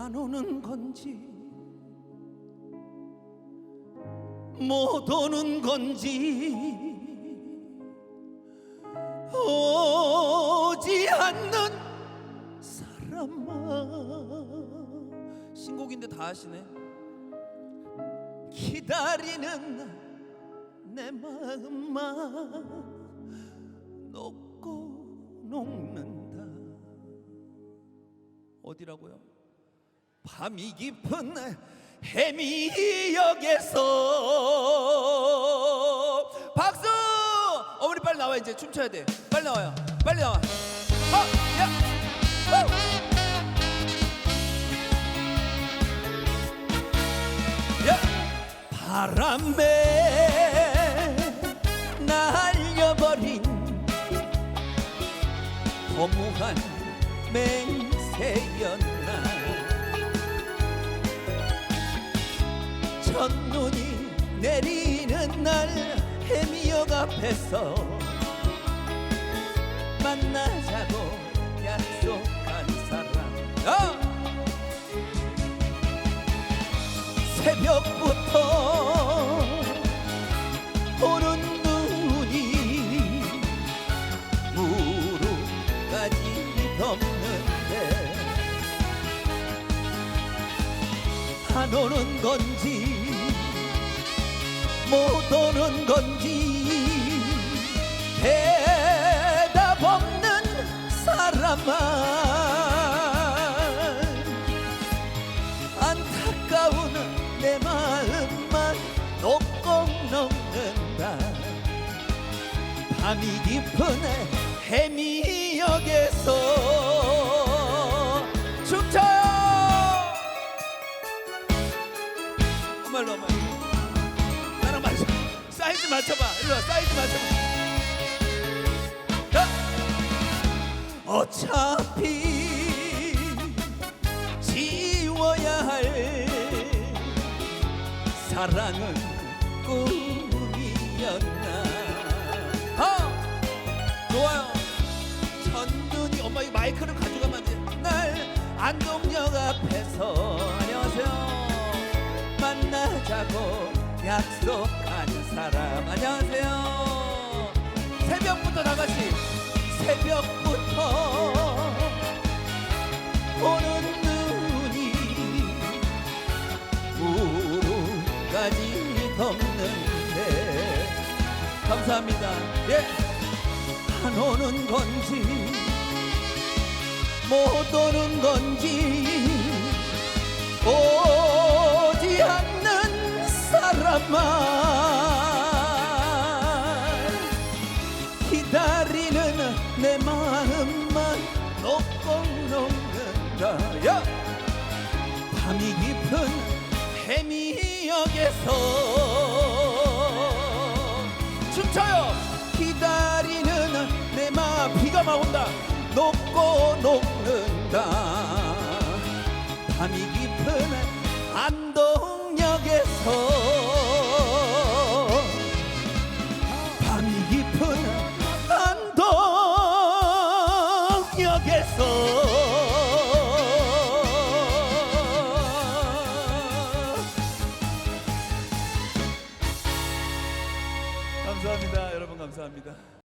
안 오는 건지 못 오는 건지 오지 않는 사람아. 신곡인데 다 하시네. 기다리는 내 마음만 녹고 녹는다. 어디라고요? 밤이 깊은 해미역에서. 박수! 어머니 빨리 나와 이제. 춤춰야 돼. 빨리 나와요. 빨리 나와. 어, 야, 어. 야, 바람에 날려버린 허무한 맹세였 나 첫눈이 내리는 날 해미역 앞에서 만나자고 약속한 사람 어! 새벽부터 오는 눈이 무릎까지 덮는데 안 오는 건지 못 오는 건지 대답 없는 사람아 안타까운 내 마음만 녹고 녹는다. 밤이 깊은 해미역에서 맞춰봐. 일로 와 사이즈 맞춰봐. 자. 어차피 지워야 할 사랑은 꿈이었나. 어! 좋아요. 천눈이 엄마 이 마이크를 가져가면 안 돼 날 안동역 앞에서 안녕하세요. 만나자고 약속한 사람. 안녕하세요. 새벽부터 다 같이 새벽부터 오는 눈이 무릎까지 덮는데 감사합니다. 예안 오는 건지 못 오는 건지 밤이 깊은 해미역에서 춤춰요. 기다리는 내 마음 비가 막 온다. 녹고 녹는다. 밤이 깊은 안동역에서 감사합니다. 여러분 감사합니다